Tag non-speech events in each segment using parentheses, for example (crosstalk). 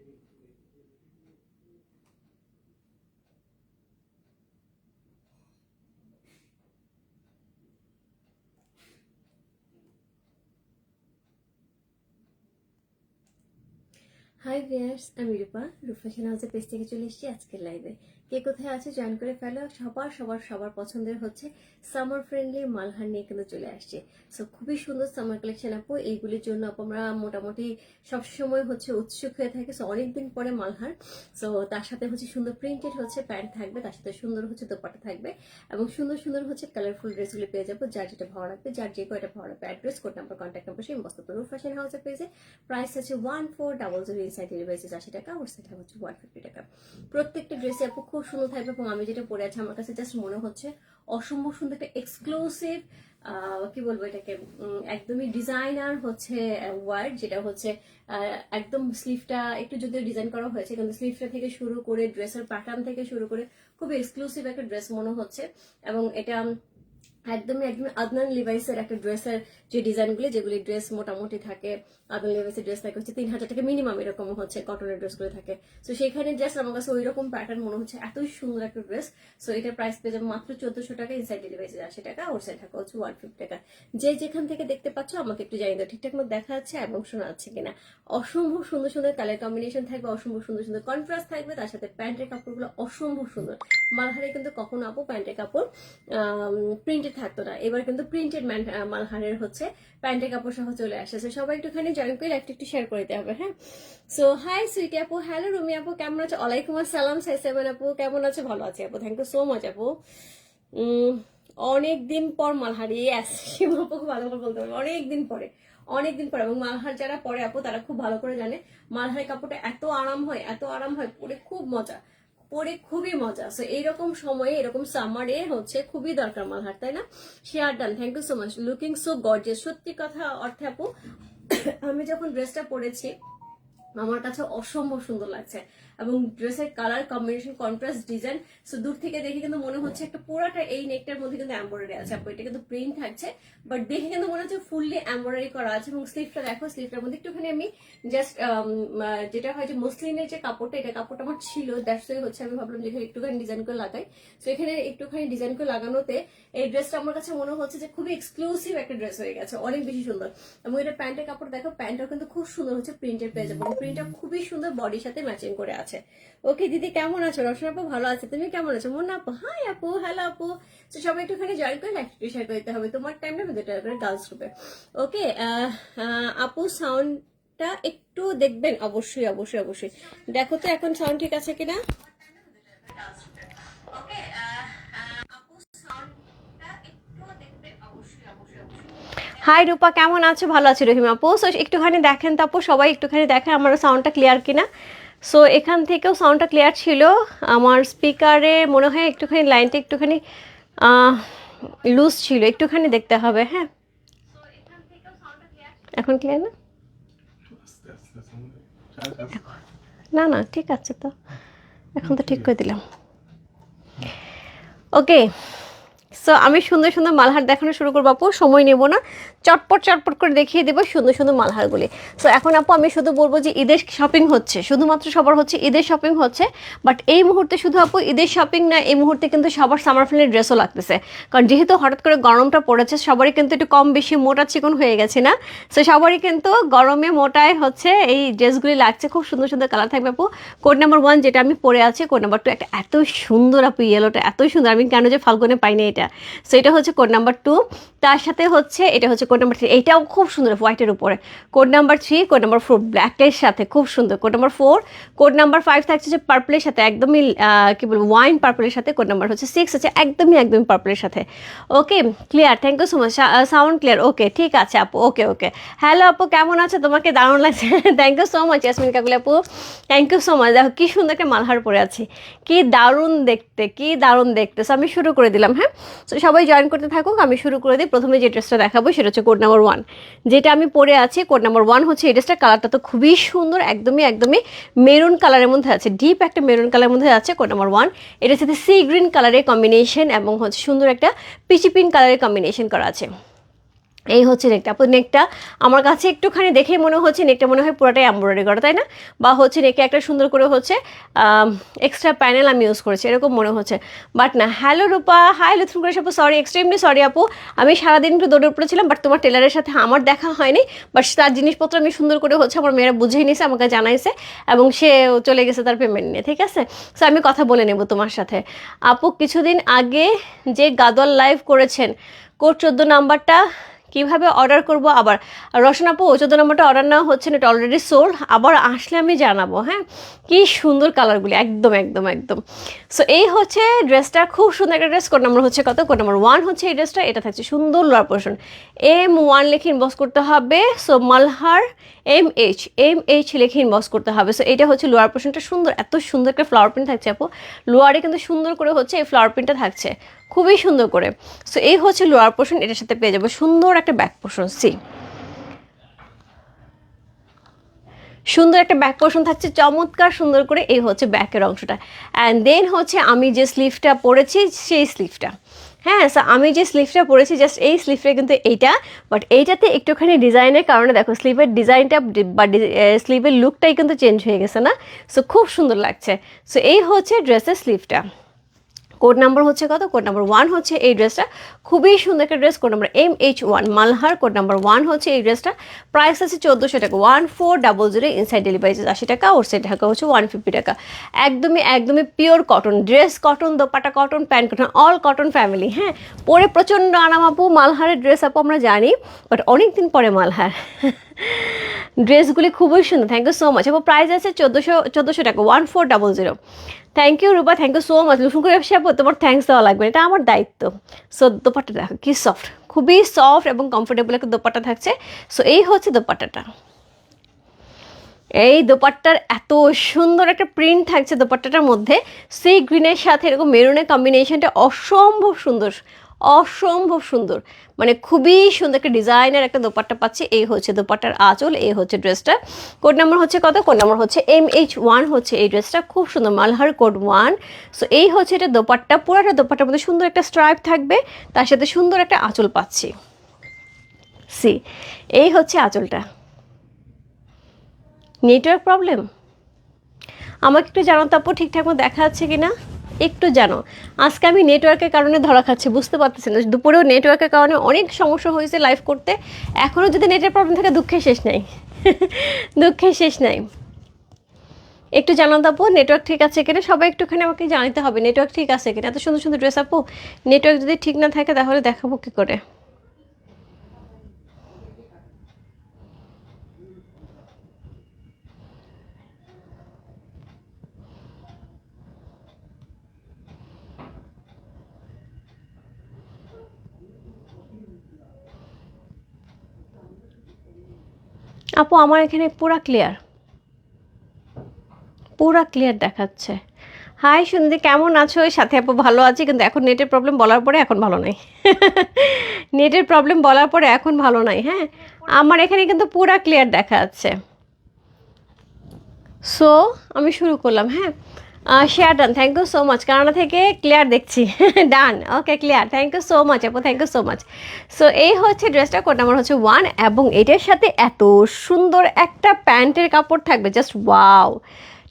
Amen. High viewers আমি রূপা রূপফ্যাশন হাউসের page থেকে চলে এসেছি আজকের লাইভে কে কোথায় আছে জয়েন করে ফেলো? সবার সবার সবার পছন্দের হচ্ছে সামার ফ্রেন্ডলি মালহার নিয়ে কিন্তু চলে আসছে। সো খুবই সুন্দর সামার কালেকশন আপু। এইগুলির জন্য আমরা মোটামুটি সবসময় হচ্ছে উৎসুক হয়ে থাকে। সো অনেকদিন পরে মালহার। সো তার সাথে হচ্ছে সুন্দর প্রিন্টেড হচ্ছে প্যান্ট থাকবে, তার সাথে সুন্দর হচ্ছে দোপাটা থাকবে এবং সুন্দর সুন্দর হচ্ছে কালারফুল ড্রেসগুলি পেয়ে যাব। যার যেটা ভালো লাগবে, যার যে কয়টা ভালো লাগবে address code number contact number সেই মস্ত রূপ ফ্যাশন হাউসের পেজে প্রাইস আছে one four double zero delivery charge আশি টাকা, ওর সেটা হচ্ছে ওয়ান ফিফটি টাকা। প্রত্যেকটা ড্রেসে আপু খুব সুন্দর থাকবে এবং আমি যেটা পরে আছি, আমার কাছে জাস্ট মনে হচ্ছে অসম্ভব সুন্দর একটা এক্সক্লুসিভ কি বলব এটাকে একদমই ডিজাইনার হচ্ছে ওয়ার্ড যেটা হচ্ছে একদম স্লিভটা একটু যদিও ডিজাইন করা হয়েছে, কিন্তু স্লিভটা থেকে শুরু করে ড্রেসের প্যাটার্ন থেকে শুরু করে খুব এক্সক্লুসিভ একটা ড্রেস মনে হচ্ছে। এবং এটা একদমই একদমই আদনান লিভাইসের একটা ড্রেসের যে ডিজাইনগুলি, যেগুলি ড্রেস মোটামুটি থাকে আদনান লিভাইসের ড্রেস থাকে, হচ্ছে তিন হাজার টাকা মিনিমাম এরকম হচ্ছে কটনের ড্রেসগুলো থাকে। তো সেখানে জাস্ট আমার কাছে ওই রকম প্যাটার্ন মনে হচ্ছে এতই সুন্দর একটা ড্রেস সো এটার প্রাইস পেয়ে যাবে মাত্র চোদ্দশো টাকা ইনসাইড ডেলিভারি আশি টাকা ওর সাইড টাকা হচ্ছে ওয়ান ফিফটি টাকা। যে যেখান থেকে দেখতে পাচ্ছ, আমাকে একটু জানিয়ে দাও, ঠিকঠাক মতো দেখা যাচ্ছে এবং শোনা যাচ্ছে কিনা। অসম্ভব সুন্দর সুন্দর কালার কম্বিনেশন থাকবে, অসম্ভব সুন্দর সুন্দর কন্ট্রাস্ট থাকবে, তার সাথে প্যান্টের কাপড়গুলো অসম্ভব সুন্দর। মালহারে কিন্তু কখনো আপু প্যান্টের কাপড় প্রিন্টেড থাকতো না। এবার কিন্তু প্রিন্টেড মালহারের হচ্ছে প্যান্টের কাপড় সহ চলে আসছে সবাই একটুখানি জয়েন করে একটু একটু শেয়ার করে দিতে হবে হ্যাঁ? সো হাই সুইটি আপু। হ্যালো রুমি আপু। কেমন আছো? ওয়ালাইকুম আসসালাম, সাই সেভেন আপু। কেমন আছো? ভালো আছি আপু। থ্যাংক ইউ সো মাচ আপু। অনেক দিন পর মালহারি। ইয়াস সীমা (laughs) আপু ভালো করে বলতে পারবে। অনেক দিন পরে অনেক দিন পরে। এবং মালহার যারা পরে আপু, তারা খুব ভালো করে জানে মালহারের কাপড়টা এত আরাম হয়, এত আরাম হয়, পরে খুব মজা। পরে খুবই মজা। সো এইরকম সময়ে, এরকম সামারে হচ্ছে খুবই দরকার মালহার, তাই না? Share done thank you so much looking so gorgeous সত্যি কথা অর্থে আপু, (coughs) আমি যখন ড্রেসটা পরেছি, আমার কাছে অসম্ভব সুন্দর লাগছে। এবং ড্রেসের colour combination contrast design so দূর থেকে দেখে কিন্তু মনে হচ্ছে একটা পুরাটা এই নেকটার মধ্যে কিন্তু এমব্রয়ডারি আছে। আপু এটা কিন্তু প্রিন্ট থাকছে বাট দেখে কিন্তু মনে হচ্ছে ফুললি এমব্রয়ডারি করা আছে এবং স্লিভটা দেখো স্লিভটার মধ্যে একটুখানি আমি জাস্ট যেটা হয় যে মসলিনের যে কাপড়টা এটা কাপড়টা আমার ছিল দ্যাটস হচ্ছে আমি ভাবলাম যে একটুখানি ডিজাইন করে লাগাই। তো এখানে একটুখানি ডিজাইন করে লাগানোতে এই ড্রেসটা আমার কাছে মনে হচ্ছে যে খুবই এক্সক্লুসিভ একটা ড্রেস হয়ে গেছে অনেক বেশি সুন্দর। এবং এটা প্যান্টের কাপড় দেখো প্যান্টটাও কিন্তু খুব সুন্দর হচ্ছে প্রিন্টের পেয়ে যাব। প্রিন্টটা খুবই সুন্দর বডির সাথে ম্যাচিং করে আছে। ওকে দিদি কেমন আছো? রসন আপু ভালো আছে? তুমি কেমন আছো? মন আপু হাই আপু হ্যালো আপু। তো সবাই একটুখানি জয়েন করে লাইক শেয়ার করতে হবে। তোমার টাইমটা ভিডিওটা করে গার্লস গ্রুপে ওকে আপু সাউন্ডটা একটু দেখবেন? অবশ্যই অবশ্যই অবশ্যই। দেখো তো এখন সাউন্ড ঠিক আছে কিনা? হাই রূপা কেমন আছো? ভালো আছি রহিম আপু। সো একটুখানি দেখেন তো আপু সবাই একটুখানি দেখেন আমার সাউন্ডটা ক্লিয়ার কিনা? সো এখান থেকেও সাউন্ডটা ক্লিয়ার ছিল। আমার স্পিকারে মনে হয় একটুখানি লাইনটা একটুখানি লুজ ছিল। একটুখানি দেখতে হবে হ্যাঁ? এখন ক্লিয়ার না? না না, ঠিক আছে তো। এখন তো ঠিক করে দিলাম। ওকে সো আমি সুন্দর সুন্দর মালহার দেখানো শুরু করব আপু। সময় নেব না। চটপট চটপট করে দেখিয়ে দেবো সুন্দর সুন্দর মালহারগুলি। সো এখন আপু, আমি শুধু বলব যে ঈদের শপিং হচ্ছে। শুধুমাত্র সবার হচ্ছে ঈদের শপিং হচ্ছে বাট এই মুহূর্তে শুধু আপু ঈদের শপিং না, এই মুহূর্তে কিন্তু সবার সামার ফ্রেন্ডের ড্রেসও লাগতেছে। কারণ যেহেতু হঠাৎ করে গরমটা পড়েছে, সবারই কিন্তু একটু কম বেশি মোটা চিকন হয়ে গেছে না? সো সবারই কিন্তু গরমে মোটায় হচ্ছে এই ড্রেসগুলি লাগছে। খুব সুন্দর সুন্দর কালার থাকবে আপু। কোড নাম্বার ওয়ান যেটা আমি পরে আছি কোড নাম্বার টু একটা এত সুন্দর আপু ইয়েলোটা এতই সুন্দর। আমি কেন যে ফাল্গুনে পাইনি এটা। সো এটা হচ্ছে কোড নাম্বার টু তার সাথে হচ্ছে, এটা হচ্ছে কোড নাম্বার থ্রি এইটাও খুব সুন্দর হোয়াইটের উপরে। Code number three code number four ব্ল্যাকের সাথে খুব সুন্দর। Code number four code number five থাকছে যে পার্পলের সাথে, একদমই কি বলব ওয়াইন পার্পলের সাথে। কোড নাম্বার হচ্ছে সিক্স হচ্ছে একদমই একদমই পার্পলের সাথে। Okay clear thank you so much sound clear okay ঠিক আছে আপু। ওকে ওকে হ্যালো আপু, কেমন আছে? তোমাকে দারুণ লাগছে। Thank you so much Yasmin Kakuli আপু। থ্যাংক ইউ সো মাচ দেখো, কি সুন্দর একটা মালহার পরে আছি। কি দারুণ দেখতে, কি দারুণ দেখতে। সো আমি শুরু করে দিলাম হ্যাঁ? তো সবাই জয়েন করতে থাকুক, আমি শুরু করে দিই। প্রথমে যে ড্রেসটা দেখাবো, সেটা হচ্ছে কোড নাম্বার ওয়ান যেটা আমি পরে আছি কোড নাম্বার ওয়ান হচ্ছে এই ড্রেসটার কালারটা তো খুবই সুন্দর, একদমই একদমই মেরুন কালারের মধ্যে আছে। ডিপ একটা মেরুন কালারের মধ্যে আছে কোড নাম্বার ওয়ান এটার সাথে সি গ্রিন কালারের কম্বিনেশন এবং হচ্ছে সুন্দর একটা পিচি পিঙ্ক কালারের কম্বিনেশন করা আছে। এই হচ্ছে নেকটা আপু নেকটা আমার কাছে একটুখানি দেখেই মনে হচ্ছে নেকটা মনে হয় পুরোটাই এম্ব্রয়ডারি করা, তাই না? বা হচ্ছে নেকে একটা সুন্দর করে হচ্ছে এক্সট্রা প্যানেল আমি ইউজ করেছি, এরকম মনে হচ্ছে। বাট না হ্যালো রূপা হাই লুথুন করে আপু সরি এক্সট্রিমলি সরি আপু। আমি সারাদিন একটু দৌড়ে উপরে ছিলাম বাট তোমার টেলারের সাথে আমার দেখা হয়নি বাট তার জিনিসপত্র আমি সুন্দর করে হচ্ছে আমার মেয়েরা বুঝেই নিয়েছে আমাকে জানাইছে, এবং সে চলে গেছে তার পেমেন্ট নিয়ে, ঠিক আছে? সো আমি কথা বলে নেব তোমার সাথে। আপু, কিছুদিন আগে যে গাদল লাইভ করেছেন, কোড চোদ্দ নাম্বারটা কীভাবে অর্ডার করব আবার? রসনাপু চোদ্দ নম্বরটা অর্ডার নেওয়া হচ্ছে না এটা অলরেডি সোল্ড আবার আসলে আমি জানাব হ্যাঁ? কি সুন্দর কালারগুলি একদম একদম একদম। সো এই হচ্ছে ড্রেসটা খুব সুন্দর একটা ড্রেস কোড নম্বর হচ্ছে কত? কোড নম্বর ওয়ান হচ্ছে এই ড্রেসটা এটা থাকছে সুন্দর লোয়ার পোর্শন এম ওয়ান লিখে ইনবক্স করতে হবে। So Malhar M H M H লিখে ইনবক্স করতে হবে। সো এটা হচ্ছে লোয়ার পোর্শনটা সুন্দর, এত সুন্দর একটা ফ্লাওয়ার প্রিন্ট থাকছে আপু। লোয়ারে কিন্তু সুন্দর করে হচ্ছে এই ফ্লাওয়ার প্রিন্টটা থাকছে। খুবই সুন্দর করে। সো এই হচ্ছে লোয়ার পোর্শন এটার সাথে পেয়ে যাব সুন্দর একটা ব্যাক পোর্শন সি সুন্দর একটা ব্যাক পোর্শন থাকছে, চমৎকার সুন্দর করে এই হচ্ছে ব্যাকের অংশটা। অ্যান্ড দেন হচ্ছে আমি যে স্লিভটা পরেছি, সেই স্লিভটা হ্যাঁ সো আমি যে স্লিভটা পরেছি জাস্ট এই স্লিভটা কিন্তু এইটা বাট এইটাতে একটুখানি ডিজাইনের কারণে দেখো স্লিভের ডিজাইনটা বা স্লিভের লুকটাই কিন্তু চেঞ্জ হয়ে গেছে না? সো খুব সুন্দর লাগছে। সো এই হচ্ছে ড্রেসের স্লিভটা কোড নাম্বার হচ্ছে কত? কোড নাম্বার ওয়ান হচ্ছে এই ড্রেসটা। খুবই সুন্দর একটা dress, code number M H one Malhar. Code number one হচ্ছে এই ড্রেসটা। প্রাইস আছে চোদ্দোশো টাকা। One four double zero inside delivery charge আশি টাকা, ওর সাইড টাকা হচ্ছে ওয়ান ফিফটি টাকা। একদমই একদমই pure cotton dress cotton dupatta cotton pant cotton all cotton family হ্যাঁ? পরে প্রচণ্ড আরাম আপু মালহারের ড্রেস আপু আমরা জানি বাট অনেক দিন পরে মালহার। ড্রেসগুলি খুবই সুন্দর থ্যাংক ইউ সো মাচ আপু প্রাইস আছে চোদ্দোশো চোদ্দোশো টাকা one four double zero thank you Rupa thank you so much লুফুন করে ব্যবসা তোমার থ্যাংকস দেওয়া লাগবে এটা আমার দায়িত্ব। সো দোপাটা দেখো, কি সফট খুবই সফট এবং কমফোর্টেবল একটা দোপাট্টা থাকছে। সো এই হচ্ছে দোপাট্টাটা। এই দোপাট্টার এত সুন্দর একটা প্রিন্ট থাকছে দোপাট্টাটার মধ্যে। সেই গ্রিনের সাথে এরকম মেরুনের কম্বিনেশনটা অসম্ভব সুন্দর। অসম্ভব সুন্দর। মানে খুবই সুন্দর একটা ডিজাইনের একটা দোপাট্টা পাচ্ছি। এই হচ্ছে দোপাট্টার আঁচল এই হচ্ছে ড্রেসটা। কোড নাম্বার হচ্ছে কত? কোড নাম্বার হচ্ছে এম এইচ ওয়ান হচ্ছে এই ড্রেসটা। খুব সুন্দর মালহার কোড ওয়ান সো এই হচ্ছে এটা দোপাট্টা, পুরোটা দোপাট্টার মধ্যে সুন্দর একটা স্ট্রাইপ থাকবে। তার সাথে সুন্দর একটা আঁচল পাচ্ছি। সি এই হচ্ছে আঁচলটা। নেটওয়ার্ক প্রবলেম আমাকে একটু জানো তো আপু, ঠিকঠাক মতো দেখা যাচ্ছে কি না একটু জানো। আজকে আমি নেটওয়ার্কের কারণে ধরা খাচ্ছি, বুঝতে পারতেছি না। দুপুরেও নেটওয়ার্কের কারণে অনেক সমস্যা হয়েছে লাইভ করতে। এখনও যদি নেটের প্রবলেম থাকে, দুঃখের শেষ নাই। (laughs) দুঃখের শেষ নাই। একটু জানান আপু নেটওয়ার্ক ঠিক আছে কিনা? সবাই একটুখানি আমাকে জানাতে হবে নেটওয়ার্ক ঠিক আছে কিনা? এত সুন্দর সুন্দর ড্রেস আপু। নেটওয়ার্ক যদি ঠিক না থাকে, তাহলে দেখাবো কী করে? আপু, আমার এখানে পুরা ক্লিয়ার পুরা ক্লিয়ার দেখাচ্ছে। হাই সুন্দরী কেমন আছো? সাথে আপু ভালো আছি, কিন্তু এখন নেটের প্রবলেম বলার পরে এখন ভালো নাই। (laughs) নেটের প্রবলেম বলার পরে এখন ভালো নাই হ্যাঁ? আমার এখানে কিন্তু পুরা ক্লিয়ার দেখা যাচ্ছে সো আমি শুরু করলাম হ্যাঁ? Share done thank you so much Canada থেকে ক্লিয়ার দেখছি done okay clear thank you so much আপু thank you so much so এই হচ্ছে ড্রেসটা কোড নাম্বার হচ্ছে ওয়ান এবং এটার সাথে এত সুন্দর একটা প্যান্টের কাপড় থাকবে। জাস্ট ওয়াও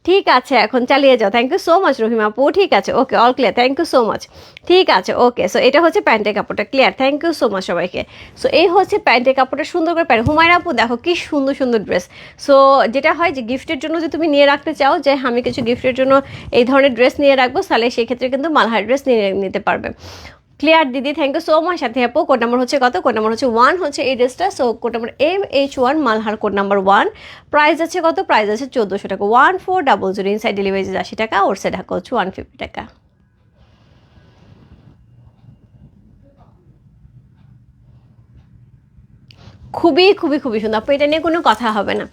ঠিক আছে, এখন চালিয়ে যাও। Thank you so much Rahima আপু। ঠিক আছে okay all clear thank you so much ঠিক আছে ওকে সো এটা হচ্ছে প্যান্টের কাপড়টা clear thank you so much সবাইকে। সো এই হচ্ছে প্যান্টের কাপড়টা, সুন্দর করে প্যান্ট। হুমায়রা আপু, দেখো কি সুন্দর সুন্দর ড্রেস সো যেটা হয় যে গিফটের জন্য যে তুমি নিয়ে রাখতে চাও, যে আমি কিছু গিফটের জন্য এই ধরনের ড্রেস নিয়ে রাখব, তাহলে সেই ক্ষেত্রে কিন্তু মালহার ড্রেস নিয়ে নিতে পারবে। ক্লিয়ার দিদি থ্যাংক ইউ সো মাচ সাথে আপু কোড নাম্বার হচ্ছে কত কোড নাম্বার হচ্ছে ওয়ান হচ্ছে এই ড্রেসটা so code number M H one Malhar code number one price আছে কত? প্রাইস আছে চোদ্দোশো টাকা। One four double zero inside delivery আশি টাকা ওর সাইড ঢাকা হচ্ছে ওয়ান ফিফটি টাকা। খুবই খুবই খুবই সুন্দর। আপু, এটা নিয়ে কোনো কথা হবে না।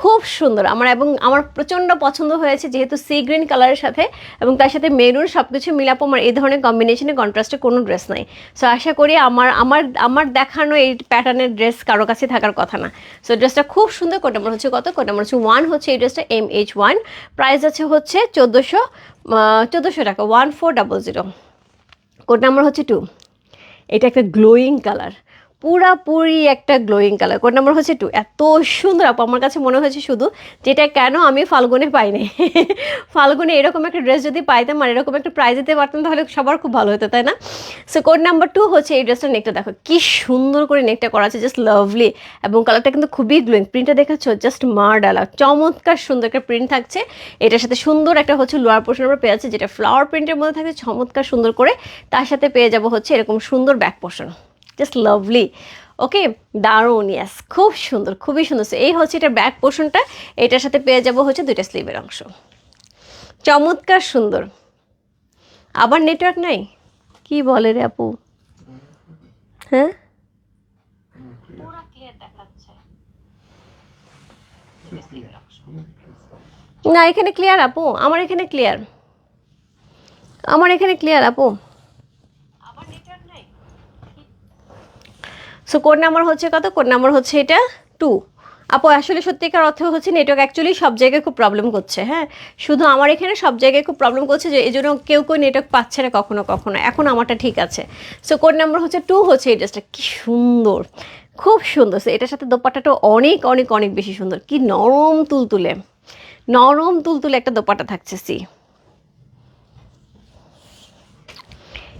খুব সুন্দর। আমার এবং আমার প্রচণ্ড পছন্দ হয়েছে যেহেতু সি গ্রিন কালারের সাথে এবং তার সাথে মেরুন সব কিছু মিলাপো আমার এই ধরনের কম্বিনেশনে কন্ট্রাস্টে কোনো ড্রেস নাই। সো আশা করি আমার আমার আমার দেখানো এই প্যাটার্নের ড্রেস কারও কাছে থাকার কথা না। সো ড্রেসটা খুব সুন্দর। কোটা আমার হচ্ছে কত? কোটা আমার হচ্ছে ওয়ান হচ্ছে এই ড্রেসটা এম এইচ ওয়ান প্রাইস আছে হচ্ছে চোদ্দোশো চোদ্দোশো টাকা। One four double zero code number হচ্ছে টু এটা একটা গ্লোয়িং কালার পুরাপুরি একটা গ্লোয়িং কালার কোড নাম্বার হচ্ছে টু এত সুন্দর আপু, আমার কাছে মনে হয়েছে শুধু যেটা কেন আমি ফাল্গুনে পাইনি। (laughs) ফাল্গুনে এরকম একটা ড্রেস যদি পাইতাম আর এরকম একটা প্রাইজ দিতে পারতাম, তাহলে সবার খুব ভালো হতো, তাই না? সো কোড নাম্বার টু হচ্ছে এই ড্রেসটার নেকটা দেখো, কি সুন্দর করে নেকটা করা আছে জাস্ট লাভলি এবং কালারটা কিন্তু খুবই গ্লোয়িং প্রিন্টটা দেখেছ? জাস্ট মার ডালা চমৎকার সুন্দর একটা প্রিন্ট থাকছে। এটার সাথে সুন্দর একটা হচ্ছে লোয়ার পোর্শন আমরা পেয়ে যাচ্ছে, যেটা ফ্লাওয়ার প্রিন্টের মধ্যে থাকছে, চমৎকার সুন্দর করে তার সাথে পেয়ে যাব হচ্ছে এরকম সুন্দর back portion just lovely okay দারুণ ইয়াস খুব সুন্দর, খুবই সুন্দর। এই হচ্ছে এটা ব্যাক পোর্শনটা এটার সাথে পেয়ে যাব হচ্ছে দুইটা স্লিভের অংশ। চমৎকার সুন্দর। আবার নেটওয়ার্ক নাই? কি বলে রে আপু? হ্যাঁ? না, এখানে ক্লিয়ার আপু। আমার এখানে ক্লিয়ার আমার এখানে ক্লিয়ার আপু। সো কোড নাম্বার হচ্ছে কত? কোড নাম্বার হচ্ছে এটা টু আপু আসলে সত্যিকার অর্থ হচ্ছে নেটওয়ার্ক অ্যাকচুয়ালি সব জায়গায় খুব প্রবলেম করছে হ্যাঁ? শুধু আমার এখানে সব জায়গায় খুব প্রবলেম করছে যে এই জন্য কেউ কেউ নেটওয়ার্ক পাচ্ছে না কখনো কখনো। এখন আমারটা ঠিক আছে। সো কোড নাম্বার হচ্ছে টু হচ্ছে এই ড্রেসটা কি সুন্দর। খুব সুন্দর। So, এটার সাথে দোপাট্টাটা অনেক অনেক অনেক বেশি সুন্দর। কি নরম তুলতুলে। নরম তুলতুলে একটা দোপাট্টা থাকছে সি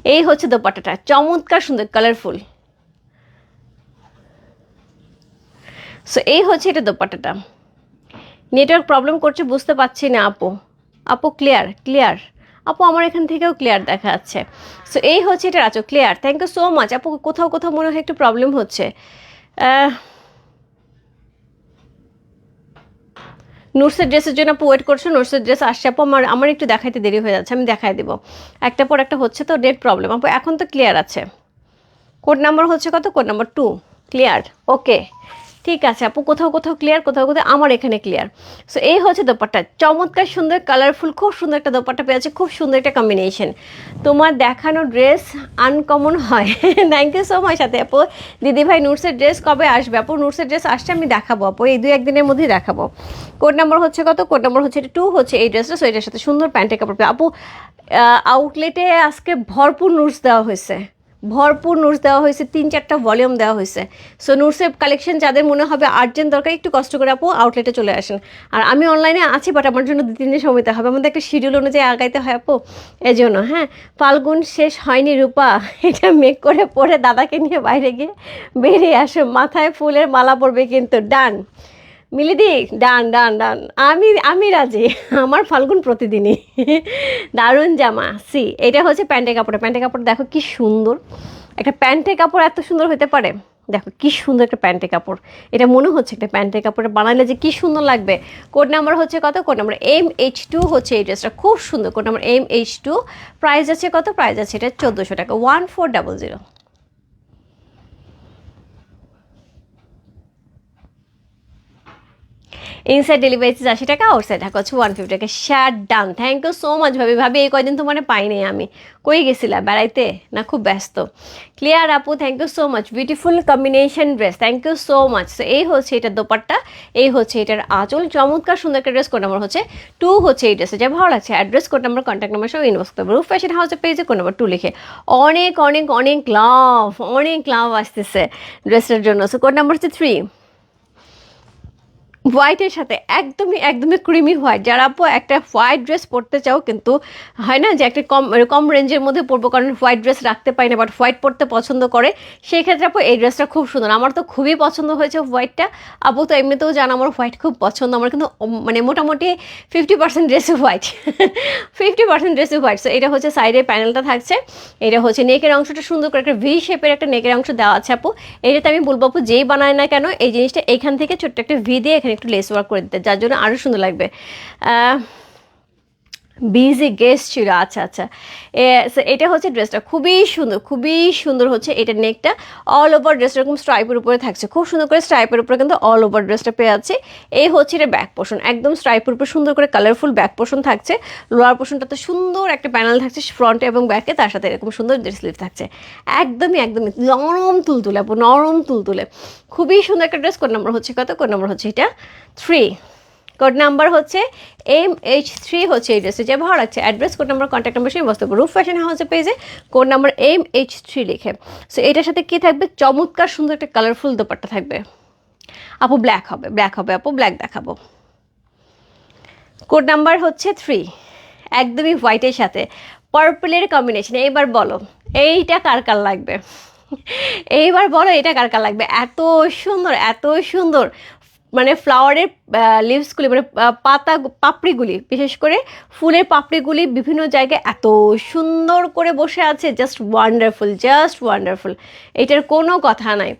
এই হচ্ছে দোপাট্টাটা। চমৎকার সুন্দর কালারফুল সো এই হচ্ছে এটা দোপাট্টাটা। নেটওয়ার্ক প্রবলেম করছে, বুঝতে পারছি না আপু। আপু ক্লিয়ার ক্লিয়ার আপু, আমার এখান থেকেও ক্লিয়ার দেখা যাচ্ছে। সো এই হচ্ছে এটা আচো clear thank you so much আপু, কোথাও কোথাও মনে হয় একটু প্রবলেম হচ্ছে। নুটসের ড্রেসের জন্য আপু ওয়েট করছ নুটসের ড্রেস আসছে। আপু, আমার আমার একটু দেখাইতে দেরি হয়ে যাচ্ছে, আমি দেখাই দেবো। একটা পর একটা হচ্ছে তো নেট প্রবলেম আপু, এখন তো ক্লিয়ার আছে। কোড নাম্বার হচ্ছে কত? Code number two clear okay ঠিক আছে, আপু, কোথাও কোথাও ক্লিয়ার কোথাও কোথাও, আমার এখানে ক্লিয়ার সো এই হচ্ছে দোপাট্টা। চমৎকার, সুন্দর কালারফুল খুব সুন্দর একটা দোপাট্টা পেয়েছে খুব সুন্দর একটা কম্বিনেশন তোমার দেখানো ড্রেস আনকমন হয়। থ্যাংক ইউ সো মাচ সাথে, আপু। দিদি ভাই নুটসের ড্রেস কবে আসবে? আপু নুটসের ড্রেস আসছে, আমি দেখাবো, আপু। এই দুই একদিনের মধ্যেই দেখাবো। কোড নাম্বার হচ্ছে কত? কোড নাম্বার হচ্ছে টু হচ্ছে এই ড্রেসটা সো এটার সাথে সুন্দর প্যান্টের কাপড় আপু আউটলেটে আজকে ভরপুর নুটস দেওয়া হয়েছে। ভরপুর নোটস দেওয়া হয়েছে, তিন চারটা ভলিউম দেওয়া হয়েছে। সো নোটসের কালেকশন যাদের মনে হবে আর্জেন্ট দরকার, একটু কষ্ট করে আপু আউটলেটে চলে আসেন। আর আমি অনলাইনে আছি বাট আমার জন্য দু তিন দিন সময় হবে। আমাদের একটা শিডিউল অনুযায়ী আগাইতে হয় আপু। এই জন্য হ্যাঁ ফাল্গুন শেষ হয়নি রূপা। (laughs) এটা মেক করে পরে দাদাকে নিয়ে বাইরে গিয়ে বেরিয়ে আসো। মাথায় ফুলের মালা পরবে কিন্তু ডান মিলিদি ডান ডান ডান। আমি আমি রাজি। আমার ফাল্গুন প্রতিদিনই। দারুণ জামা। সি, এটা হচ্ছে প্যান্টের কাপড়। প্যান্টের কাপড় দেখো কি সুন্দর। একটা প্যান্টের কাপড় এত সুন্দর হতে পারে? দেখো কি সুন্দর একটা প্যান্টের কাপড়। এটা মনে হচ্ছে একটা প্যান্টের কাপড়। বানালে যে কি সুন্দর লাগবে। কোড নাম্বার হচ্ছে কত? Code number M H two হচ্ছে এই ড্রেসটা। খুব সুন্দর। Code number M H two price আছে কত? প্রাইস আছে এটা চোদ্দোশো টাকা। One four double zero inside delivery আশি টাকা আউটসাইড ঢাকা হচ্ছে ওয়ান ফিফটি টাকা shirt done thank you so much ভাবি। ভাবি, এই কয়দিন তোমার পাইনি আমি। কই গেছিলা? বেড়াইতে? না, খুব ব্যস্ত। ক্লিয়ার আপু thank you so much beautiful combination dress thank you so much so এই হচ্ছে এটার দোপাট্টা। এই হচ্ছে এটার আঁচল। চমৎকার, সুন্দর একটা ড্রেস কোড নাম্বার হচ্ছে টু হচ্ছে এই ড্রেসে যা ভালো লাগছে address code number contact number সব ইনবক্স করতে রুফ ফ্যাশন হাউসের পেজে কোড নাম্বার টু লিখে। অনেক অনেক অনেক লাভ অনেক লাভ আসতেছে ড্রেসটার জন্য। সো কোড নাম্বার হচ্ছে থ্রি হোয়াইটের সাথে একদমই একদমই ক্রিমি হোয়াইট যারা আপু একটা হোয়াইট ড্রেস পরতে চাও কিন্তু হয় না যে একটা কম কম রেঞ্জের মধ্যে পরবো, কারণ হোয়াইট ড্রেস রাখতে পারি না বাট হোয়াইট পরতে পছন্দ করে সেই ক্ষেত্রে আপু এই ড্রেসটা খুব সুন্দর। আমার তো খুবই পছন্দ হয়েছে হোয়াইটটা আপু তো এমনিতেও জানো আমার হোয়াইট খুব পছন্দ, আমার কিন্তু মানে মোটামুটি ফিফটি পার্সেন্ট ড্রেসে হোয়াইট ফিফটি পার্সেন্ট ড্রেসে হোয়াইট সো এটা হচ্ছে সাইডের প্যানেলটা থাকছে। এটা হচ্ছে নেকের অংশটা সুন্দর করে একটা ভি শেপের একটা নেকের অংশ দেওয়া আছে আপু। এটাতে আমি বলব আপু, যেই বানায় না কেন, এই জিনিসটা এখান থেকে ছোট্ট একটা ভি দিয়ে একটু লেস ওয়ার্ক করে দিতে যার জন্য আরও সুন্দর লাগবে। বিজি গেস্ট ছিল। আচ্ছা আচ্ছা। এটা হচ্ছে ড্রেসটা খুবই সুন্দর খুবই সুন্দর হচ্ছে এটা নেকটা অল ওভার ড্রেসটা এরকম স্ট্রাইপের উপরে থাকছে। খুব সুন্দর করে স্ট্রাইপের উপরে কিন্তু অল ওভার ড্রেসটা পেয়ে আছে এই হচ্ছে এটা ব্যাক পোর্শন একদম স্ট্রাইপের উপরে সুন্দর করে কালারফুল ব্যাক পোর্শন থাকছে। লোয়ার পোর্শনটাতে সুন্দর একটা প্যানেল থাকছে ফ্রন্টে এবং ব্যাকে তার সাথে এরকম সুন্দর স্লিভ থাকছে। একদমই একদমই নরম তুলতুলে নরম তুলতুলে। খুবই সুন্দর একটা ড্রেস কোন নম্বর হচ্ছে কত? কোন নম্বর হচ্ছে এটা? থ্রি কোড নাম্বার হচ্ছে এম এইচ থ্রি হচ্ছে এই ড্রেসে যে ভালো লাগছে। Address code number contact number সেই বস্তু রুফ ফ্যাশন হাউসে পেজে code number M H three লিখে। সো এটার সাথে কী থাকবে? চমৎকার সুন্দর একটা কালারফুল দোপাট্টা থাকবে। আপু ব্ল্যাক হবে ব্ল্যাক হবে আপু ব্ল্যাক দেখাবো। কোড নাম্বার হচ্ছে থ্রি একদমই হোয়াইটের সাথে। পার্পলের কম্বিনেশন এইবার বলো, এইটা কার কার লাগবে? এইবার বলো এটা কার কার লাগবে? এত সুন্দর এত সুন্দর। মানে ফ্লাওয়ারের লিভসগুলি মানে পাতা পাপড়িগুলি, বিশেষ করে ফুলের পাপড়িগুলি বিভিন্ন জায়গায় এত সুন্দর করে বসে আছে জাস্ট ওয়ান্ডারফুল জাস্ট ওয়ান্ডারফুল এটার কোনো কথা নাই।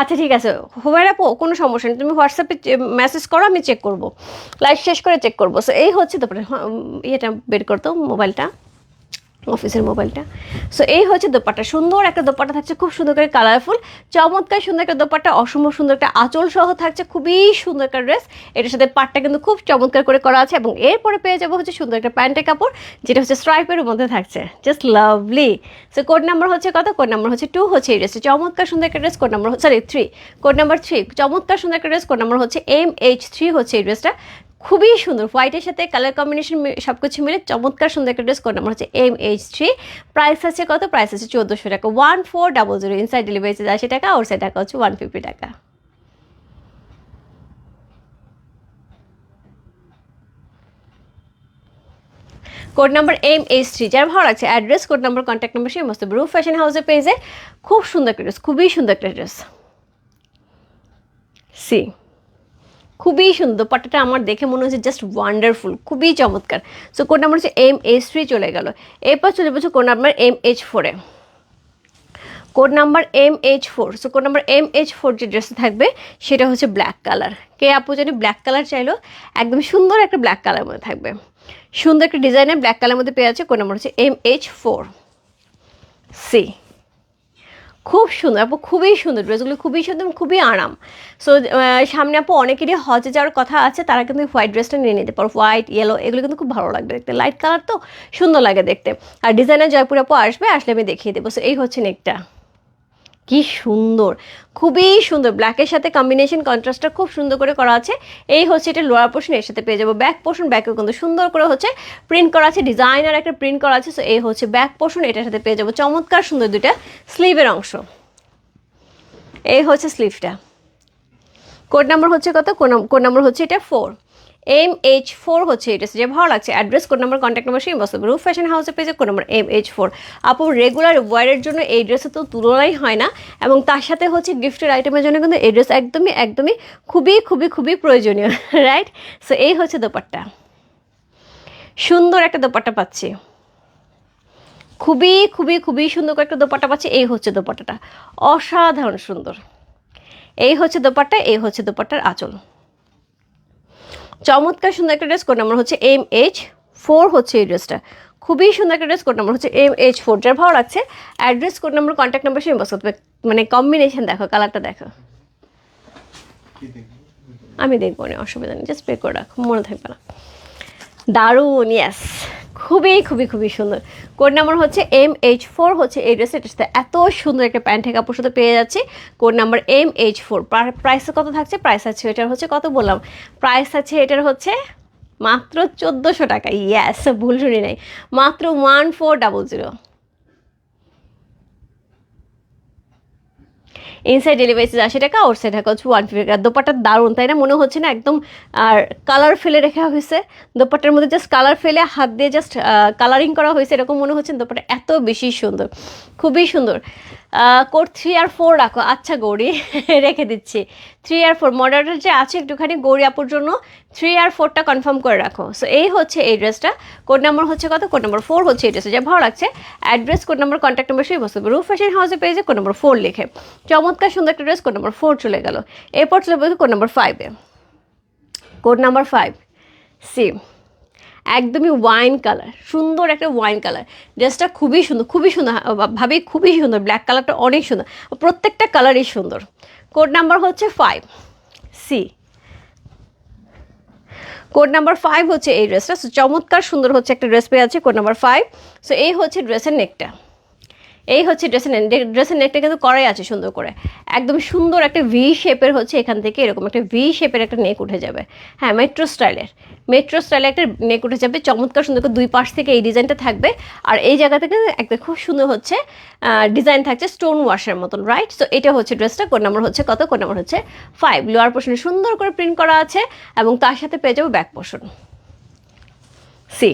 আচ্ছা ঠিক আছে। হুমায়রা আপু, কোনো সমস্যা নেই। তুমি হোয়াটসঅ্যাপে মেসেজ করো, আমি চেক করব। লাইভ শেষ করে চেক করব। সো এই হচ্ছে তারপরে ইয়েটা বের করতো মোবাইলটা অফিসের মোবাইলটা। সো এই হচ্ছে দোপাট্টা। সুন্দর একটা দোপাট্টা থাকছে, খুব সুন্দর করে কালারফুল চমৎকার সুন্দর একটা দোপাট্টা, অসম্ভব সুন্দর একটা আঁচল সহ থাকছে, খুবই সুন্দর একটা ড্রেস এটার সাথে পাটটা কিন্তু খুব চমৎকার করে করা আছে এবং এরপরে পেয়ে যাব হচ্ছে সুন্দর একটা প্যান্টের কাপড়, যেটা হচ্ছে স্ট্রাইপের মধ্যে থাকছে। Just lovely so code number হচ্ছে কত? কোড নাম্বার হচ্ছে টু হচ্ছে এই ড্রেসটা চমৎকার সুন্দর একটা dress code number sorry three code number three চমৎকার সুন্দর একটা ড্রেস কোড নাম্বার হচ্ছে এম এইচ থ্রি হচ্ছে এই ড্রেসটা খুবই সুন্দর। হোয়াইটের সাথে কালার কম্বিনেশন সব কিছু মিলে চমৎকার সুন্দর একটা ড্রেস কোড নাম্বার হচ্ছে এম এইচ থ্রি প্রাইস আছে কত? প্রাইস আছে চোদ্দোশো টাকা। One four double zero inside delivery charge আশি টাকা ওর সাইড টাকা হচ্ছে ওয়ান ফিফটি টাকা। Code number M H three যার ভালো লাগছে address code number contact number সেই মস্ত ব্রু ফ্যাশন হাউসের পেজে খুব সুন্দর একটা ড্রেস খুবই সুন্দর একটা ড্রেস সি খুবই সুন্দর। দোপাট্টাটা আমার দেখে মনে হচ্ছে জাস্ট ওয়ান্ডারফুল খুবই চমৎকার। So code number M H H থ্রি চলে গেল। এরপর চলে যাচ্ছে কোড নাম্বার এম এইচ ফোরে code number M H four so code number M H four যে ড্রেসটা থাকবে, সেটা হচ্ছে ব্ল্যাক কালার কে আপু যদি ব্ল্যাক কালার চাইলো? একদম সুন্দর একটা ব্ল্যাক কালার মধ্যে থাকবে। সুন্দর একটা ডিজাইনের ব্ল্যাক কালার মধ্যে পেয়ে আছে কোড নাম্বার হচ্ছে এম এইচ ফোর সি খুব সুন্দর, আপু খুবই সুন্দর ড্রেসগুলো খুবই সুন্দর খুবই আরাম। সো সামনে আপু অনেকেরই হজে যাওয়ার কথা আছে, তারা কিন্তু হোয়াইট ড্রেসটা নিয়ে নিতে পারো। হোয়াইট ইয়েলো এগুলো কিন্তু খুব ভালো লাগবে দেখতে। লাইট কালার তো সুন্দর লাগে দেখতে। আর ডিজাইনার জয়পুর আপু আসবে, আসলে আমি দেখিয়ে দেবো। সো এই হচ্ছে নেকটা কি সুন্দর, খুবই সুন্দর। ব্ল্যাকের সাথে কম্বিনেশন কন্ট্রাস্টটা খুব সুন্দর করে করা আছে। এই হচ্ছে এটা লোয়ার পোর্শন এর সাথে পেয়ে যাব ব্যাক পোর্শন ব্যাকেও কিন্তু সুন্দর করে হচ্ছে প্রিন্ট করা আছে ডিজাইনার একটা প্রিন্ট করা আছে। সো এই হচ্ছে ব্যাক পোর্শন এটার সাথে পেয়ে যাব চমৎকার সুন্দর দুইটা স্লিভের অংশ। এই হচ্ছে স্লিভটা কোড নাম্বার হচ্ছে কত? কোড নাম্বার হচ্ছে এটা ফোর এম এইচ ফোর হচ্ছে এটা যে ভালো লাগছে। Address code number contact number সেই বস্তু রুফ ফ্যাশন হাউসে পেয়েছে code number M H four আপু রেগুলার ওয়ারের জন্য এই ড্রেসে তো তুলনাই হয় না এবং তার সাথে হচ্ছে গিফটের আইটেমের জন্য কিন্তু এই ড্রেস একদমই একদমই খুবই খুবই খুবই প্রয়োজনীয় (laughs) রাইট সো এই হচ্ছে দোপাট্টা। সুন্দর একটা দোপাট্টা পাচ্ছি। খুবই খুবই খুবই সুন্দর একটা দোপাট্টা পাচ্ছি। এই হচ্ছে দোপাট্টাটা। অসাধারণ সুন্দর। এই হচ্ছে দোপাট্টা, এই হচ্ছে দোপাট্টার আঁচল। চমৎকার সুন্দর একটা ড্রেস কোড নাম্বার হচ্ছে এম এইচ ফোর হচ্ছে এই ড্রেসটা খুবই সুন্দর একটা ড্রেস কোড নাম্বার হচ্ছে এম এইচ ফোর যার ভালো লাগছে। Address code number contact number সেই বস করতে মানে কম্বিনেশন দেখো কালারটা দেখো। আমি দেখব না অসুবিধা নেই জাস্ট পে করে রাখো মনে থাকবে না। দারুণ ইয়াস খুবই খুবই খুবই সুন্দর। কোড নাম্বার হচ্ছে এম এইচ ফোর হচ্ছে এই ড্রেসের সাথে এত সুন্দর একটা প্যান্ট কাপড় সাথে পেয়ে যাচ্ছি। Code number M H four price কত থাকছে? প্রাইস আছে, এটার হচ্ছে কত বললাম? প্রাইস আছে, এটার হচ্ছে মাত্র চোদ্দোশো টাকা ইয়াস ভুল শুনি নাই। মাত্র one four double zero inside charge আশি টাকা ওর সাইড টাকা হচ্ছে ওয়ান ফিফটি টাকা দোপাটার দারুণ, তাই না? মনে হচ্ছে না একদম, আর কালার ফেলে রেখা হয়েছে। দোপাটার মধ্যে জাস্ট কালার ফেলে হাত দিয়ে জাস্ট কালারিং করা হয়েছে, এরকম মনে হচ্ছে দোপাটা এত বেশি সুন্দর, খুবই সুন্দর। কোড থ্রি আর ফোর রাখো। আচ্ছা গৌরী, (laughs) রেখে দিচ্ছি। থ্রি আর ফোর মডারের যে আছে, একটুখানি গৌরী জন্য থ্রি আর ফোরটা কনফার্ম করে রাখো। সো এই হচ্ছে এই ড্রেসটা কোড নাম্বার হচ্ছে কত? কোড নাম্বার ফোর হচ্ছে এই ড্রেসটা যা ভালো লাগছে address code number contact number সেই বস্তু রুফ ফ্যাশন হাউসে পেয়েছে কোড নাম্বার ফোর লিখে। চমৎকার সুন্দর একটা ড্রেস কোড নাম্বার ফোর চলে গেল। এরপর চলে বলছে কোড নাম্বার ফাইভে কোড নাম্বার ফাইভ সি একদমই ওয়াইন কালার সুন্দর একটা ওয়াইন কালার ড্রেসটা খুবই সুন্দর খুবই সুন্দর, ভাবি খুবই সুন্দর। ব্ল্যাক কালারটা অনেক সুন্দর। প্রত্যেকটা কালারই সুন্দর। কোড নাম্বার হচ্ছে five C code number five হচ্ছে এই ড্রেসটা সো চমৎকার সুন্দর হচ্ছে একটা ড্রেস পেয়ে আছে কোড নাম্বার ফাইভ সো এই হচ্ছে ড্রেসের নেকটা এই হচ্ছে ড্রেসের ড্রেসের নেকটা কিন্তু করাই আছে সুন্দর করে। একদম সুন্দর একটা ভি শেপের হচ্ছে এখান থেকে এরকম একটা ভি শেপের একটা নেক উঠে যাবে। হ্যাঁ মেট্রো স্টাইলের মেট্রো স্টাইলে একটা নেক উঠে যাবে। চমৎকার সুন্দর করে দুই পাশ থেকে এই ডিজাইনটা থাকবে। আর এই জায়গা থেকে একটা খুব সুন্দর হচ্ছে ডিজাইন থাকছে স্টোন ওয়াশের মতন রাইট সো এটা হচ্ছে ড্রেসটা কোন নাম্বার হচ্ছে কত? কোন নাম্বার হচ্ছে ফাইভ লোয়ার পোর্শনে সুন্দর করে প্রিন্ট করা আছে এবং তার সাথে পেয়ে যাব ব্যাক পোর্শন সি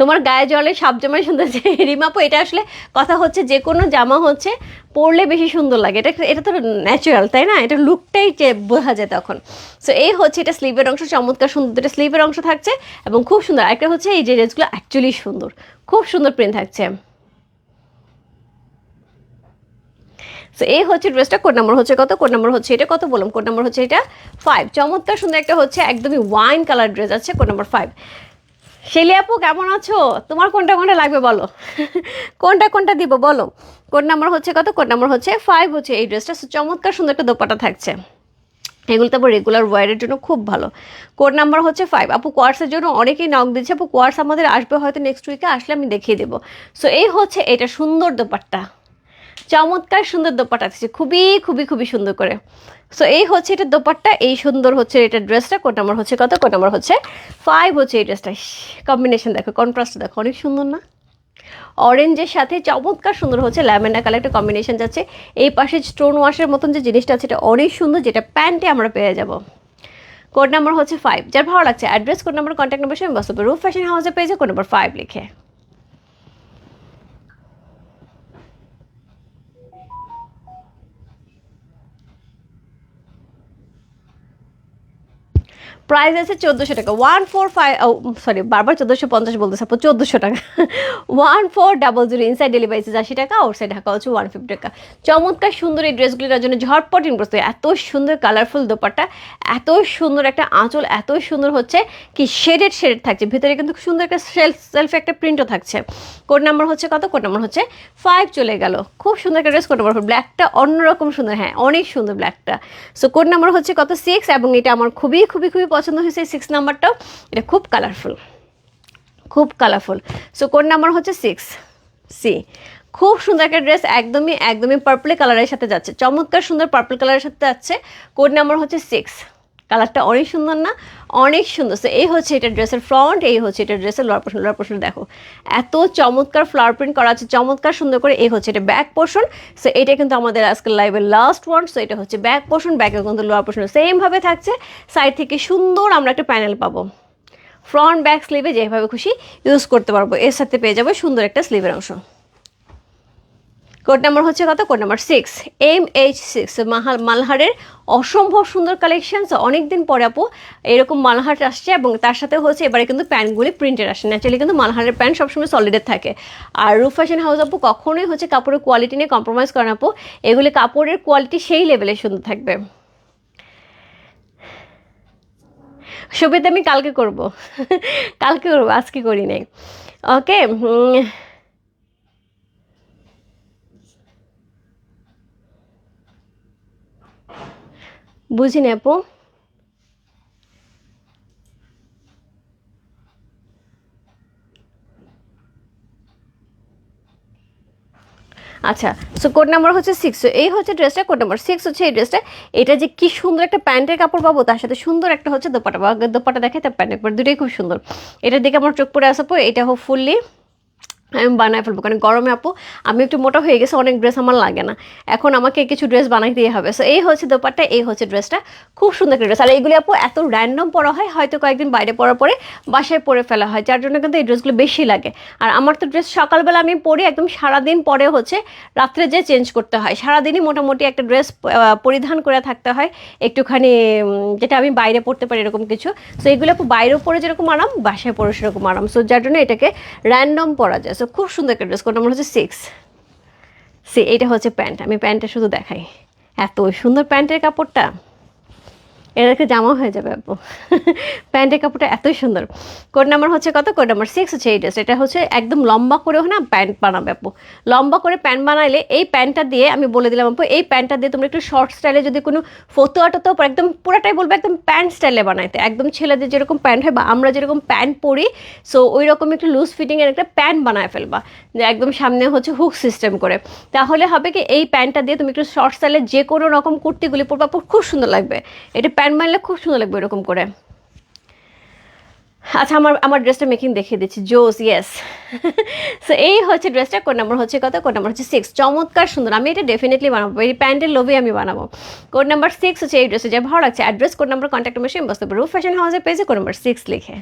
তোমার গায়ে জলে সাপ জামাই সুন্দর যে রিমাপো, এটা আসলে কথা হচ্ছে যে কোনো জামা হচ্ছে পরলে বেশি সুন্দর লাগে। এটা এটা তো ন্যাচারাল তাই না? এটা লুকটাই বোঝা যায় তখন। সো এই হচ্ছে এটা স্লিভের অংশ, চমৎকার সুন্দর এটা স্লিভের অংশ থাকছে এবং খুব সুন্দর। একটা হচ্ছে এই যে ড্রেসগুলো অ্যাকচুয়ালি সুন্দর। খুব সুন্দর প্রিন্ট থাকছে। সো এই হচ্ছে ড্রেসটা কোড নাম্বার হচ্ছে কত? কোড নাম্বার হচ্ছে এটা কত বললাম? কোড নাম্বার হচ্ছে এটা ফাইভ চমৎকার সুন্দর একটা হচ্ছে একদমই ওয়াইন কালার ড্রেস আছে কোড নাম্বার ফাইভ শেলি আপু কেমন আছো? তোমার কোনটা কোনটা লাগবে বলো? কোনটা কোনটা দিব বলো? কোড নাম্বার হচ্ছে কত? কোড নাম্বার হচ্ছে ফাইভ হচ্ছে এই ড্রেসটা চমৎকার সুন্দর একটা দোপাটা থাকছে। এগুলো তো আবার রেগুলার ওয়ারের জন্য খুব ভালো। কোড নাম্বার হচ্ছে ফাইভ আপু কোয়ার্সের জন্য অনেকেই নক দিচ্ছে। আপু কোয়ার্স আমাদের আসবে হয়তো নেক্সট উইকে আসলে আমি দেখিয়ে দেবো। সো এই হচ্ছে এটা সুন্দর দোপাট্টা। চমৎকার সুন্দর দোপাট্টা আছে খুবই খুবই খুবই সুন্দর করে। সো এই হচ্ছে এটা দোপাট্টা, এই সুন্দর হচ্ছে এটা ড্রেসটা কোট নাম্বার হচ্ছে কত? কোট নাম্বার হচ্ছে ফাইভ হচ্ছে এই ড্রেসটা। কম্বিনেশন দেখো কন্ট্রাস্ট দেখো, অনেক সুন্দর না? অরেঞ্জের সাথে চমৎকার সুন্দর হচ্ছে ল্যাভেন্ডার কালার একটা কম্বিনেশন যাচ্ছে। এই পাশে স্টোন ওয়াশের মতন যে জিনিসটা আছে, এটা অনেক সুন্দর, যেটা প্যান্টে আমরা পেয়ে যাব। কোড নাম্বার হচ্ছে ফাইভ যার ভালো লাগছে address code number contact number সঙ্গে বাস্তবে রুফ ফ্যাশন হাউসে পেয়েছে কোড নাম্বার ফাইভ লিখে। প্রাইস আছে চোদ্দোশো টাকা। ওয়ান ফোর ফাইভ সরি বারবার চোদ্দোশো পঞ্চাশ বলতেছে, আপু, চোদ্দোশো টাকা। One four double zero inside delivery আশি টাকা ওর সাইড ঢাকা হচ্ছে ওয়ান ফিফটি টাকা। চমৎকার সুন্দর এই ড্রেসগুলির জন্য ঝটপট ইনপ্রস্ত এত সুন্দর কালারফুল দোপাট্টা, এত সুন্দর একটা আঁচল, এত সুন্দর হচ্ছে কি শেডেড শেডেড থাকছে। ভিতরে কিন্তু সুন্দর একটা সেলফ সেলফ একটা প্রিন্টও থাকছে। কোড নাম্বার হচ্ছে কত? কোড নাম্বার হচ্ছে ফাইভ চলে গেল। খুব সুন্দর একটা ড্রেস কোড নাম্বার ব্ল্যাকটা অন্যরকম সুন্দর হ্যাঁ অনেক সুন্দর ব্ল্যাকটা সো কোড নাম্বার হচ্ছে কত? সিক্স এবং এটা আমার খুবই খুবই খুবই পছন্দ হয়েছে সিক্স নাম্বারটাও এটা খুব কালারফুল খুব কালারফুল সো কোড নাম্বার হচ্ছে সিক্স সি খুব সুন্দর একটা ড্রেস একদমই একদমই পার্পল কালারের সাথে যাচ্ছে। চমৎকার সুন্দর পার্পল কালারের সাথে যাচ্ছে। কোড নাম্বার হচ্ছে সিক্স কালারটা অনেক সুন্দর না? অনেক সুন্দর। সো এই হচ্ছে এটা ড্রেসের ফ্রন্ট এই হচ্ছে এটা ড্রেসের লোয়ার পোর্শন লোয়ার পোর্শন দেখো। এত চমৎকার ফ্লাওয়ার প্রিন্ট করা আছে, চমৎকার সুন্দর করে। এই হচ্ছে এটা ব্যাক পোর্শন সো এটা কিন্তু আমাদের আজকের লাইভের লাস্ট ওয়ান সো এটা হচ্ছে ব্যাক পোর্শন ব্যাকের কিন্তু লোয়ার পোর্শন সেমভাবে থাকছে। সাইড থেকে সুন্দর আমরা একটা প্যানেল পাবো। ফ্রন্ট ব্যাক স্লিভে যেভাবে খুশি ইউজ করতে পারব। এর সাথে পেয়ে যাব সুন্দর একটা স্লিভের অংশ। কোড নাম্বার হচ্ছে কত? Code number six M H six মাহাল মালহারের অসম্ভব সুন্দর কালেকশন অনেক দিন পরে আপু, এরকম মালহার আসছে এবং তার সাথে হচ্ছে এবারে কিন্তু প্যান্টগুলি প্রিন্টের আসে ন্যাচারালি কিন্তু মালহারের প্যান্ট সবসময় সলিডের থাকে। আর রুফ ফ্যাশন হাউস আপু, কখনোই হচ্ছে কাপড়ের কোয়ালিটি নিয়ে কম্প্রোমাইজ করেন আপু। এগুলি কাপড়ের কোয়ালিটি সেই লেভেলে সুন্দর থাকবে। সুবিধা আমি কালকে করব। কালকে করব, আজকে করি নাই ওকে বুঝিনি আপু। আচ্ছা সো কোড নাম্বার হচ্ছে সিক্স এই হচ্ছে ড্রেসটা কোড নাম্বার সিক্স হচ্ছে এই ড্রেসটা এটা যে কি সুন্দর একটা প্যান্টের কাপড় পাবো, তার সাথে সুন্দর একটা হচ্ছে দোপাটা। দোপাটা দেখে তার প্যান্টের কাপড় দুটোই খুব সুন্দর। এটার দিকে আমার চোখ পড়ে আসাপো এটা হোপ ফুললি আমি বানায় ফেলব। কারণ গরমে আপু, আমি একটু মোটা হয়ে গেছে, অনেক ড্রেস আমার লাগে না। এখন আমাকে কিছু ড্রেস বানাই দিয়ে হবে। সো এই হচ্ছে দোপারটা এই হচ্ছে ড্রেসটা খুব সুন্দর একটা ড্রেস আর এইগুলি আপু, এত র্যান্ডম পরা হয়, হয়তো কয়েকদিন বাইরে পরার পরে বাসায় পরে ফেলা হয়। যার জন্য কিন্তু এই ড্রেসগুলো বেশি লাগে। আর আমার তো ড্রেস সকালবেলা আমি পরি একদম সারাদিন পরে হচ্ছে রাত্রে যে চেঞ্জ করতে হয়। সারাদিনই মোটামুটি একটা ড্রেস পরিধান করে থাকতে হয়। একটুখানি যেটা আমি বাইরে পড়তে পারি এরকম কিছু। সো এগুলো আপু, বাইরেও পরে যেরকম আরাম, বাসায় পরে সেরকম আরাম। সো যার জন্য এটাকে র্যান্ডম পরা যায়। সো খুব সুন্দর একটা ড্রেস কোড নাম্বার হচ্ছে সিক্স সি এইটা হচ্ছে প্যান্ট। আমি প্যান্টটা শুধু দেখাই। এত সুন্দর প্যান্টের কাপড়টা। এর একটা জামা হয়ে যাবে আপু প্যান্টের কাপড়টা এতই সুন্দর। কোড নাম্বার হচ্ছে কত? কোড নাম্বার সিক্স হচ্ছে এই ড্রেস এটা হচ্ছে একদম লম্বা করেও না প্যান্ট বানাবে আপু লম্বা করে প্যান্ট বানাইলে এই প্যান্টটা দিয়ে আমি বলে দিলাম আপু এই প্যান্টটা দিয়ে তোমরা একটু শর্ট স্টাইলে যদি কোনো ফতো আটোতেও পারো, একদম পুরাটাই বলব একদম প্যান্ট স্টাইলে বানাইতে। একদম ছেলেদের যেরকম প্যান্ট হয় বা আমরা যেরকম প্যান্ট পরি সো ওই রকম একটু লুজ ফিটিংয়ের একটা প্যান্ট বানায় ফেলবা। যে একদম সামনে হচ্ছে হুক সিস্টেম করে। তাহলে হবে কি এই প্যান্টটা দিয়ে তুমি একটু শর্ট স্টাইলে যে কোনো রকম কুর্তিগুলি পরবা খুব সুন্দর লাগবে। এটা প্যান্ট মারলে খুব সুন্দর লাগবে এরকম করে। আচ্ছা আমার আমার ড্রেসটা মেকিং দেখিয়ে দিচ্ছি। জোস ইয়েস সো (laughs) এই হচ্ছে ড্রেসটা কোড নাম্বার হচ্ছে কত? কোড নাম্বার হচ্ছে সিক্স চমৎকার সুন্দর। আমি এটা ডেফিনেটলি বানাবো। এই প্যান্টের লোভে আমি বানাবো। কোড নাম্বার সিক্স হচ্ছে এই ড্রেসে যা ভালো লাগছে। অ্যাড্রেস কোড নাম্বার কন্ট্যাক্ট মেশিন বসতে পারব ফ্যাশন হাউসের পেজে কোড নাম্বার সিক্স লিখে।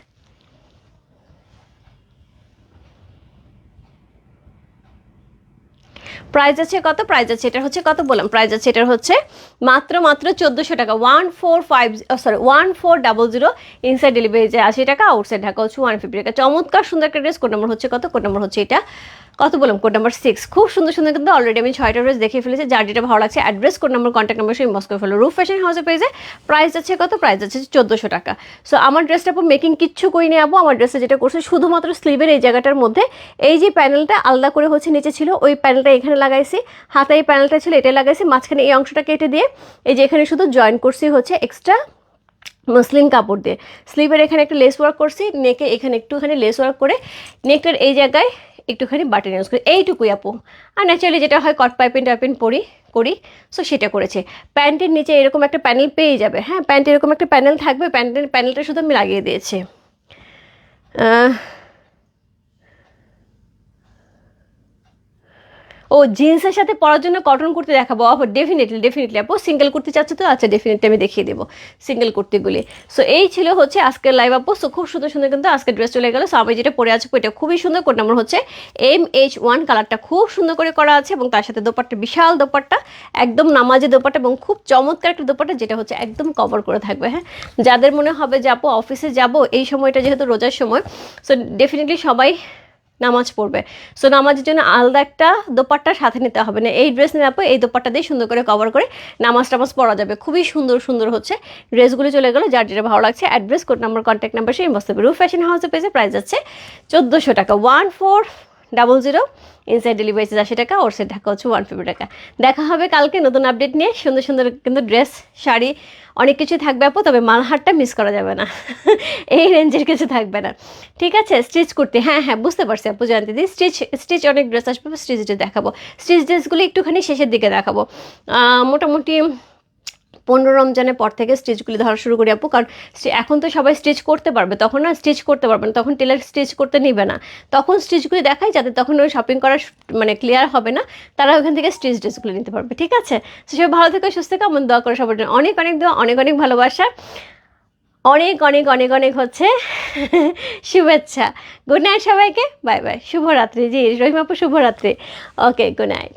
প্রাইস আছে কত? প্রাইস আছে এটা হচ্ছে কত বললাম? প্রাইস আছে এটার হচ্ছে মাত্র মাত্র চোদ্দোশো টাকা। One four five sorry one four double zero inside delivery যে আশি টাকা আউটসাইড ঢাকা হচ্ছে ওয়ান ফিফটি টাকা। চমৎকার, সুন্দর একটা ড্রেস কোড নম্বর হচ্ছে কত? কোড নম্বর হচ্ছে এটা। কত বললাম? কোড নাম্বার সিক্স খুব সুন্দর সুন্দর কিন্তু অলরেডি আমি ছয়টা ড্রেস দেখে ফেলেছি। যার যেটা ভালো লাগছে address code number contact number সেই করে ফেলো। রুফ ফ্যাশন হাউসে পেয়েছে প্রাইস আছে কত? প্রাইস আছে চোদ্দোশো টাকা। সো আমার ড্রেসটা আপু মেকিং কিচ্ছু করি নিয়ে যাব আমার ড্রেসে যেটা করছে, শুধুমাত্র স্লিভের এই জায়গাটার মধ্যে এই যে প্যানেলটা আলাদা করে হচ্ছে নিচে ছিল, ওই প্যানেলটা এখানে লাগাইছি। হাতে এই প্যানেলটা ছিল এটা লাগাইছি। মাঝখানে এই অংশটা কেটে দিয়ে এই যে এখানে শুধু জয়েন করছি হচ্ছে এক্সট্রা মসলিন কাপড় দিয়ে। স্লিভের এখানে একটু লেস ওয়ার্ক করছি নেকে এখানে একটুখানি লেস ওয়ার্ক করে নেকটার এই জায়গায় একটুখানি বাটন ইউজ করি, এইটুকুই আপু। আর ন্যাচারালি যেটা হয় কট পাইপিন টাইপিন পরি, করি সো সেটা করেছে। প্যান্টের নিচে এরকম একটা প্যানেল পেয়ে যাবে। হ্যাঁ প্যান্ট এরকম একটা প্যানেল থাকবে প্যান্টের প্যানেলটা শুধু আমি লাগিয়ে দিয়েছি। ও জিন্সের সাথে পরার জন্য কটন কুর্তি দেখাবো। আপু ডেফিনেটলি ডেফিনেটলি আপু। সিঙ্গেল কুর্তি চাচ্ছে তো? আচ্ছা ডেফিনেটলি আমি দেখিয়ে দেবো সিঙ্গেল কুর্তিগুলি। সো এই ছিল হচ্ছে আজকের লাইভ আপু। সো খুব সুন্দর সুন্দর কিন্তু আজকের ড্রেস চলে গেলো। সো আমি যেটা পরে আছি, এটা খুবই সুন্দর। কোড নাম্বার হচ্ছে এম এইচ ওয়ান কালারটা খুব সুন্দর করে করা আছে এবং তার সাথে দোপাট্টা, বিশাল দোপাট্টা, একদম নামাজি দোপাট্টা এবং খুব চমৎকার একটা দোপাট্টা যেটা হচ্ছে একদম কভার করে থাকবে হ্যাঁ? যাদের মনে হবে যে, আপু অফিসে যাব, এই সময়টা যেহেতু রোজার সময়। সো ডেফিনেটলি সবাই নামাজ পড়বে। সো নামাজের জন্য আলাদা একটা দোপাট্টা সাথে নিতে হবে। না এই ড্রেস আপু এই দোপাট্টা দিয়ে সুন্দর করে কভার করে নামাজ টামাজ পড়া যাবে। খুবই সুন্দর সুন্দর হচ্ছে। ড্রেসগুলো চলে গেলো, যার যেটা ভালো লাগছে। Address code number contact number সেই বসতে রু ফ্যাশন হাউসের পেজে প্রাইস যাচ্ছে চোদ্দোশো টাকা। One four double zero inside delivery charge আশি টাকা ওর সেট ঢাকা হচ্ছে ওয়ান ফিফটি টাকা। দেখা হবে কালকে নতুন আপডেট নিয়ে। সুন্দর সুন্দর কিন্তু ড্রেস শাড়ি, অনেক কিছু থাকবে আপু, তবে মালহারটা মিস করা যাবে না। (laughs) এই রেঞ্জের কিছু থাকবে না। ঠিক আছে? স্টিচ করতে। হ্যাঁ হ্যাঁ বুঝতে পারছি আপু, জানতে দিই স্টিচ স্টিচ অনেক ড্রেস আসবে স্টিচ ড্রেস দেখাবো। স্টিচ ড্রেসগুলি একটুখানি শেষের দিকে দেখাবো। মোটামুটি পনেরো রমজানের পর থেকে স্টিচগুলি ধরা শুরু করি আপু, কারণ এখন তো সবাই স্টিচ করতে পারবে, তখন না স্টিচ করতে পারবে না, তখন টেলার স্টিচ করতে নিবে না। তখন স্টিচগুলি দেখাই যাতে তখন ওই শপিং করা মানে ক্লিয়ার হবে না, তারা ওখান থেকে স্টিচ ড্রেসগুলো নিতে পারবে, ঠিক আছে? তো সবাই ভালো থেকে, সুস্থ থেকে, আমার দোয়া করে সবার জন্য। অনেক অনেক দোয়া, অনেক অনেক ভালোবাসা, অনেক অনেক অনেক অনেক হচ্ছে (laughs) শুভেচ্ছা। গুড নাইট সবাইকে বাই বাই শুভরাত্রি, জি রহিমাপু শুভরাত্রি। Okay good night